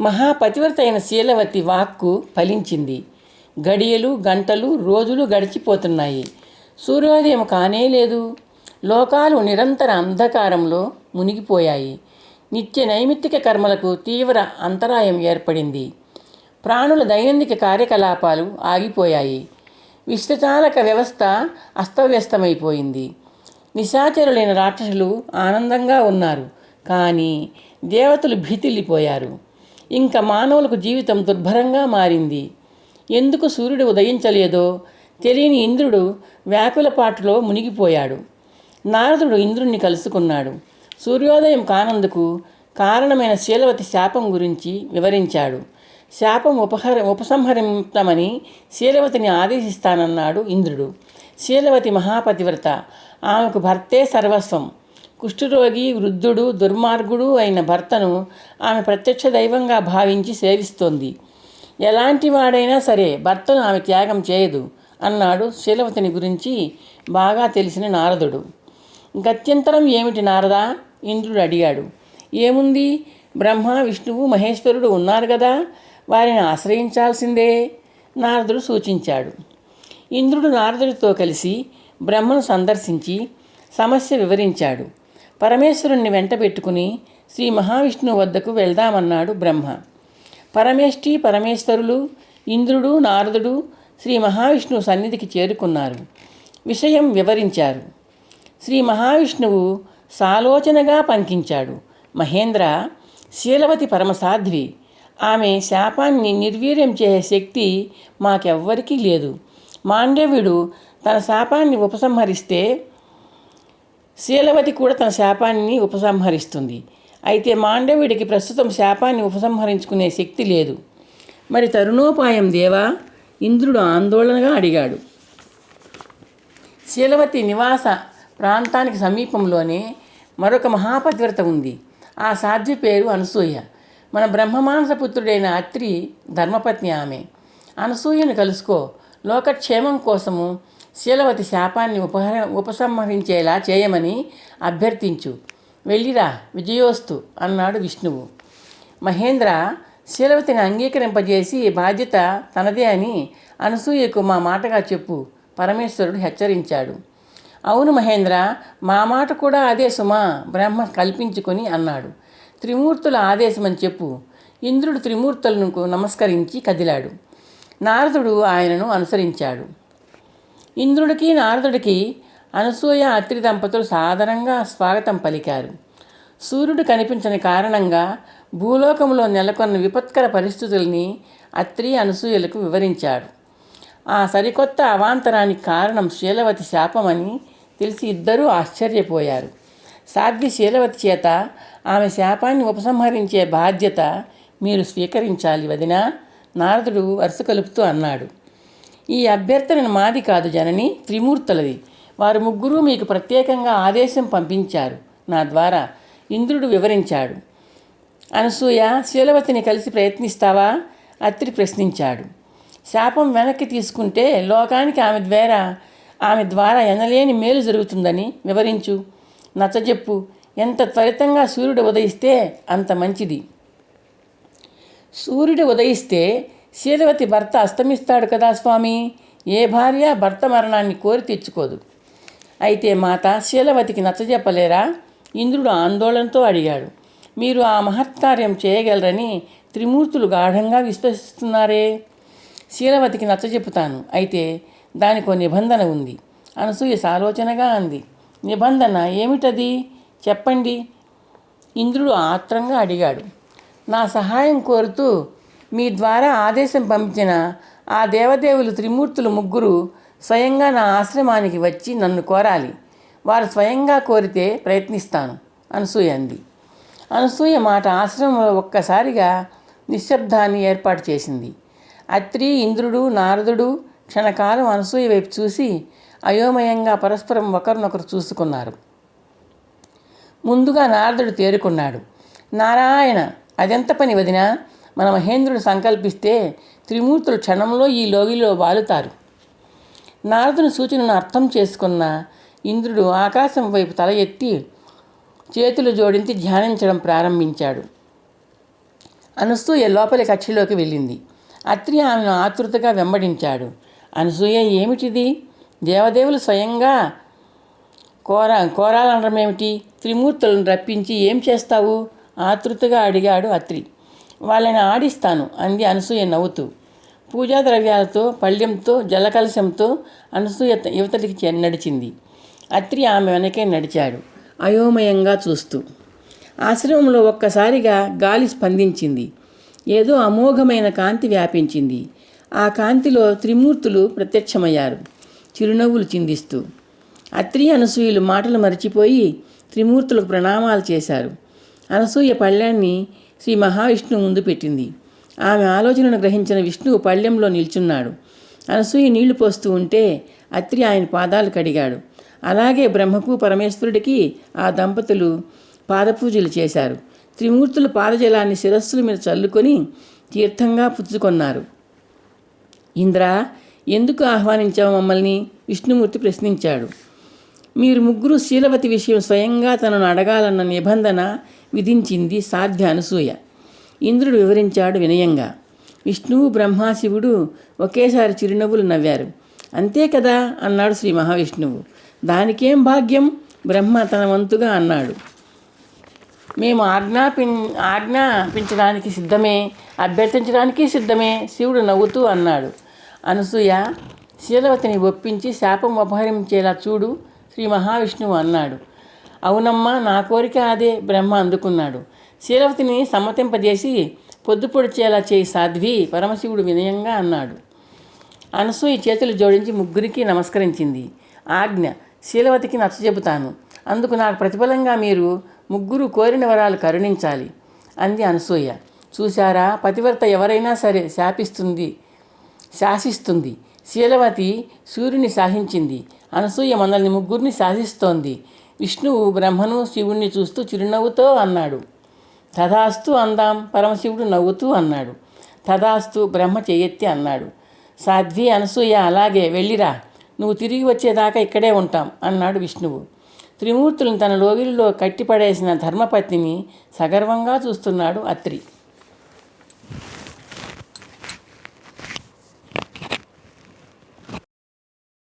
మహాపతివ్రత అయిన శీలవతి వాక్కు ఫలించింది. గడియలు గంటలు రోజులు గడిచిపోతున్నాయి. సూర్యోదయం కానే లేదు. లోకాలు నిరంతర అంధకారంలో మునిగిపోయాయి. నిత్య నైమిత్తిక కర్మలకు తీవ్ర అంతరాయం ఏర్పడింది. ప్రాణుల దైనందిక కార్యకలాపాలు ఆగిపోయాయి. విశ్వచాలక వ్యవస్థ అస్తవ్యస్తమైపోయింది. నిశాచరులైన రాక్షసులు ఆనందంగా ఉన్నారు. కానీ దేవతలు భీతిల్లిపోయారు. ఇంకా మానవులకు జీవితం దుర్భరంగా మారింది. ఎందుకు సూర్యుడు ఉదయించలేదో తెలియని ఇంద్రుడు వ్యాకులపాటులో మునిగిపోయాడు. నారదుడు ఇంద్రుణ్ణి కలుసుకున్నాడు. సూర్యోదయం కానందుకు కారణమైన శీలవతి శాపం గురించి వివరించాడు. శాపం ఉపహర ఉపసంహరించమని శీలవతిని ఆదేశిస్తానన్నాడు ఇంద్రుడు. శీలవతి మహాపతివ్రత. ఆమెకు భర్తే సర్వస్వం. కుష్ఠరోగి వృద్ధుడు దుర్మార్గుడు అయిన భర్తను ఆమె ప్రత్యక్ష దైవంగా భావించి సేవిస్తోంది. ఎలాంటి వాడైనా సరే భర్తను ఆమె త్యాగం చేయదు అన్నాడు శీలవతిని గురించి బాగా తెలిసిన నారదుడు. గత్యంతరం ఏమిటి నారదా? ఇంద్రుడు అడిగాడు. ఏముంది? బ్రహ్మ విష్ణువు మహేశ్వరుడు ఉన్నారు కదా వారిని ఆశ్రయించాల్సిందే? నారదుడు సూచించాడు. ఇంద్రుడు నారదుడితో కలిసి బ్రహ్మను సందర్శించి సమస్య వివరించాడు. పరమేశ్వరుణ్ణి వెంట పెట్టుకుని శ్రీ మహావిష్ణువు వద్దకు వెళ్దామన్నాడు బ్రహ్మ. పరమేష్టి పరమేశ్వరులు ఇంద్రుడు నారదుడు శ్రీ మహావిష్ణువు సన్నిధికి చేరుకున్నారు. విషయం వివరించారు. శ్రీ మహావిష్ణువు సాలోచనగా పంకించాడు. మహేంద్ర శీలవతి పరమసాధ్వి ఆమె శాపాన్ని నిర్వీర్యం చేసే శక్తి మాకెవ్వరికీ లేదు. మాండవ్యుడు తన శాపాన్ని ఉపసంహరిస్తే శీలవతి కూడా తన శాపాన్ని ఉపసంహరిస్తుంది. అయితే మాండవుడికి ప్రస్తుతం శాపాన్ని ఉపసంహరించుకునే శక్తి లేదు. మరి తరుణోపాయం దేవా? ఇంద్రుడు ఆందోళనగా అడిగాడు. శీలవతి నివాస ప్రాంతానికి సమీపంలోనే మరొక మహాపతివ్రత ఉంది. ఆ సాధ్వి పేరు అనసూయ. మన బ్రహ్మమాంస పుత్రుడైన అత్రి ధర్మపత్ని ఆమె. అనసూయను కలుసుకో. లోకక్షేమం కోసము శీలవతి శాపాన్ని ఉపహర ఉపసంహరించేలా చేయమని అభ్యర్థించు. వెళ్ళిరా విజయోస్తు అన్నాడు విష్ణువు. మహేంద్ర శీలవతిని అంగీకరింపజేసి బాధ్యత తనదే అని అనసూయకు మా మాటగా చెప్పు పరమేశ్వరుడు హెచ్చరించాడు. అవును మహేంద్ర మా మాట కూడా అదే సుమా బ్రహ్మ కల్పించుకొని అన్నాడు. త్రిమూర్తుల ఆదేశమని చెప్పు. ఇంద్రుడు త్రిమూర్తులను నమస్కరించి కదిలాడు. నారదుడు ఆయనను అనుసరించాడు. ఇంద్రుడికి నారదుడికి అనసూయ అత్రి దంపతులు సాధారణంగా స్వాగతం పలికారు. సూర్యుడు కనిపించని కారణంగా భూలోకంలో నెలకొన్న విపత్కర పరిస్థితుల్ని అత్రి అనసూయలకు వివరించాడు. ఆ సరికొత్త అవాంతరానికి కారణం శీలవతి శాపమని తెలిసి ఇద్దరూ ఆశ్చర్యపోయారు. సాధ్వి శీలవతి చేత ఆమె శాపాన్ని ఉపసంహరించే బాధ్యత మీరు స్వీకరించాలి వదినా నారదుడు వరుస కలుపుతూ అన్నాడు. ఈ అభ్యర్థన మాది కాదు జనని త్రిమూర్తులది. వారు ముగ్గురు మీకు ప్రత్యేకంగా ఆదేశం పంపించారు. నా ద్వారా ఇంద్రుడు వివరించాడు. అనసూయ శీలవతిని కలిసి ప్రయత్నిస్తావా? అత్రి ప్రశ్నించాడు. శాపం వెనక్కి తీసుకుంటే లోకానికి ఆమె ద్వారా ఆమె ద్వారా ఎనలేని మేలు జరుగుతుందని వివరించు. నచ్చజెప్పు. ఎంత త్వరితంగా సూర్యుడు ఉదయిస్తే అంత మంచిది. సూర్యుడు ఉదయిస్తే శీలవతి భర్త అస్తమిస్తాడు కదా స్వామి? ఏ భార్య భర్త మరణాన్ని కోరి తెచ్చుకోదు అయితే మాత శీలవతికి నచ్చజెప్పలేరా? ఇంద్రుడు ఆందోళనతో అడిగాడు. మీరు ఆ మహత్కార్యం చేయగలరని త్రిమూర్తులు గాఢంగా విశ్వసిస్తున్నారే? శీలవతికి నచ్చజెప్పుతాను. అయితే దానికో నిబంధన ఉంది. అనసూయ సాలోచనగా అంది. నిబంధన ఏమిటది? చెప్పండి. ఇంద్రుడు ఆత్రంగా అడిగాడు. నా సహాయం కోరుతూ మీ ద్వారా ఆదేశం పంపించిన ఆ దేవదేవులు త్రిమూర్తులు ముగ్గురు స్వయంగా నా ఆశ్రమానికి వచ్చి నన్ను కోరాలి. వారు స్వయంగా కోరితే ప్రయత్నిస్తాను. అనసూయ అంది అనసూయ మాట ఆశ్రమంలో ఒక్కసారిగా నిశ్శబ్దాన్ని ఏర్పాటు చేసింది. అత్రి ఇంద్రుడు నారదుడు క్షణకాలం అనసూయ వైపు చూసి అయోమయంగా పరస్పరం ఒకరినొకరు చూసుకున్నారు. ముందుగా నారదుడు తేరుకున్నాడు. నారాయణ అదెంత పని వదినా? మన మహేంద్రుడు సంకల్పిస్తే త్రిమూర్తులు క్షణంలో ఈ లోగిలో వాలుతారు. నారదుని సూచనను అర్థం చేసుకున్న ఇంద్రుడు ఆకాశం వైపు తల ఎత్తి చేతులు జోడించి ధ్యానించడం ప్రారంభించాడు. అనసూయ లోపలి కక్షలోకి వెళ్ళింది. అత్రి ఆమెను ఆతృతగా వెంబడించాడు. అనసూయ ఏమిటిది? దేవదేవులు స్వయంగా కోర కోరాలనడమేమిటి త్రిమూర్తులను రప్పించి ఏం చేస్తావు? ఆతృతగా అడిగాడు అత్రి. వాళ్ళని ఆడిస్తాను అంది అనసూయ నవ్వుతూ. పూజా ద్రవ్యాలతో పళ్ళెంతో జలకలశంతో అనసూయ త- యువతలికి నడిచింది. అత్రి ఆమె వెనకే నడిచాడు అయోమయంగా చూస్తూ. ఆశ్రమంలో ఒక్కసారిగా గాలి స్పందించింది. ఏదో అమోఘమైన కాంతి వ్యాపించింది. ఆ కాంతిలో త్రిమూర్తులు ప్రత్యక్షమయ్యారు చిరునవ్వులు చిందిస్తూ. అత్రి అనసూయులు మాటలు మరచిపోయి త్రిమూర్తులకు ప్రణామాలు చేశారు. అనసూయ పళ్ళాన్ని శ్రీ మహావిష్ణు ముందు పెట్టింది. ఆమె ఆలోచనను గ్రహించిన విష్ణువు పళ్ళెంలో నిల్చున్నాడు. అనసూయ నీళ్ళు పోస్తూ ఉంటే అత్రి ఆయన పాదాలు కడిగాడు. అలాగే బ్రహ్మకు పరమేశ్వరుడికి ఆ దంపతులు పాదపూజలు చేశారు. త్రిమూర్తులు పాదజలాన్ని శిరస్సుల మీద చల్లుకొని తీర్థంగా పుచ్చుకొన్నారు. ఇంద్ర ఎందుకు ఆహ్వానించావు మమ్మల్ని? విష్ణుమూర్తి ప్రశ్నించాడు. మీరు ముగ్గురు శీలవతి విషయం స్వయంగా తనను అడగాలన్న నిబంధన విధించింది సాధ్య అనసూయ ఇంద్రుడు వివరించాడు వినయంగా. విష్ణువు బ్రహ్మాశివుడు ఒకేసారి చిరునవ్వులు నవ్వారు. అంతే కదా? అన్నాడు శ్రీ మహావిష్ణువు. దానికేం భాగ్యం? బ్రహ్మ తన వంతుగా అన్నాడు. మేము ఆజ్ఞాపిం ఆజ్ఞాపించడానికి సిద్ధమే అభ్యర్థించడానికి సిద్ధమే శివుడు నవ్వుతూ అన్నాడు. అనసూయ శీలవతిని ఒప్పించి శాపం అపహరించేలా చూడు శ్రీ మహావిష్ణువు అన్నాడు. అవునమ్మా నా కోరిక అదే బ్రహ్మ అందుకున్నాడు. శీలవతిని సమ్మతింపజేసి పొద్దు పొడిచేలా చేయి సాధ్వి పరమశివుడు వినయంగా అన్నాడు. అనసూయ చేతులు జోడించి ముగ్గురికి నమస్కరించింది. ఆజ్ఞ శీలవతికి నచ్చజెబుతాను అందుకు నాకు ప్రతిఫలంగా మీరు ముగ్గురు కోరిన వరాలు కరుణించాలి అంది అనసూయ. చూశారా పతివ్రత ఎవరైనా సరే శాపిస్తుంది శాసిస్తుంది. శీలవతి సూర్యుని శాసించింది అనసూయ మనల్ని ముగ్గురిని శాసిస్తోంది విష్ణువు బ్రహ్మను శివుణ్ణి చూస్తూ చిరునవ్వుతో అన్నాడు. తథాస్తు అందాం పరమశివుడు నవ్వుతూ అన్నాడు. తథాస్తు బ్రహ్మ చెయ్యెత్తి అన్నాడు. సాధ్వి అనసూయ అలాగే వెళ్ళిరా. నువ్వు తిరిగి వచ్చేదాకా ఇక్కడే ఉంటాం అన్నాడు విష్ణువు. త్రిమూర్తులను తన లోగిలిలో కట్టిపడేసిన ధర్మపత్నిని సగర్వంగా చూస్తున్నాడు అత్రి.